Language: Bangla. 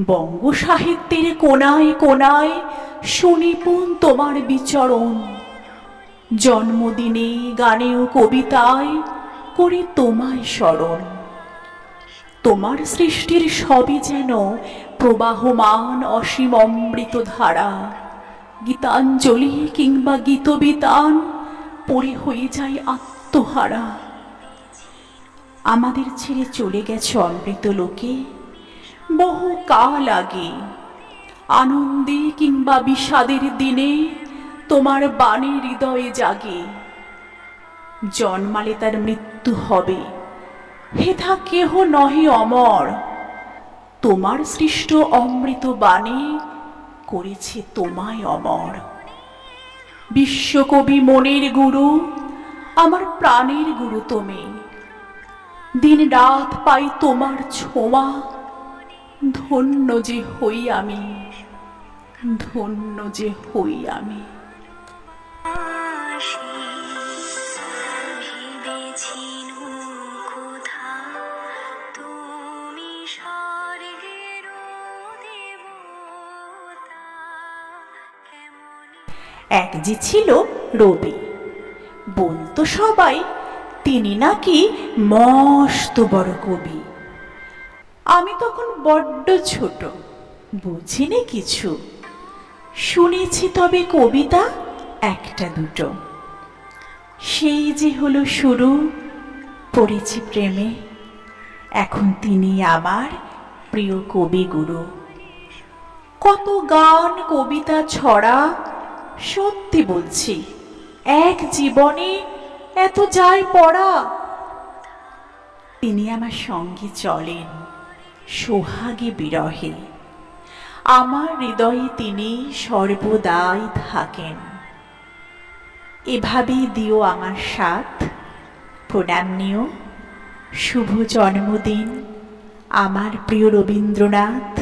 বঙ্গ সাহিত্যের কোনায় কোনায় সুনিপুণ তোমার বিচরণ। জন্মদিনে গানে ও কবিতায় করে তোমায় স্মরণ। তোমার সৃষ্টির সবই যেন প্রবাহমান অসীম অমৃত ধারা গীতাঞ্জলি কিংবা গীতবিতান পড়ে হয়ে যায় আত্মহারা। আমাদের ছেড়ে চলে গেছে অমৃত লোকে। বহু কাল আগে আনন্দে কিংবা বিষাদের দিনে তোমার বাণী হৃদয়ে জাগে। জন্মালে তার মৃত্যু হবে। হেথা কেহ নহে অমর। তোমার সৃষ্ট অমৃত বাণী করেছে তোমায় অমর। বিশ্বকবি মনের গুরু, আমার প্রাণের গুরু তুমি। দিন রাত পাই তোমার ছোঁয়া ধন্য যে হই আমি, ধন্য যে হই আমি। এক যে ছিল রবি, বলতো সবাই, তিনি নাকি মস্ত বড় কবি। আমি তখন বড্ড ছোট, বুঝিনি কিছু। শুনেছি তবে কবিতা একটা দুটো। সেই যে হলো শুরু, পড়েছি প্রেমে, এখন তিনি আমার প্রিয় কবিগুরু। কত গান, কবিতা ছড়া, সত্যি বলছি, এক জীবনে এত যায় পড়া। তিনি আমার সঙ্গে চলেন। সোহাগে বিরহে। আমার হৃদয়ে তিনি সর্বদাই থাকেন। এভাবেই দিও আমার সাথ। প্রণাম নিও। শুভ জন্মদিন, আমার প্রিয় রবীন্দ্রনাথ।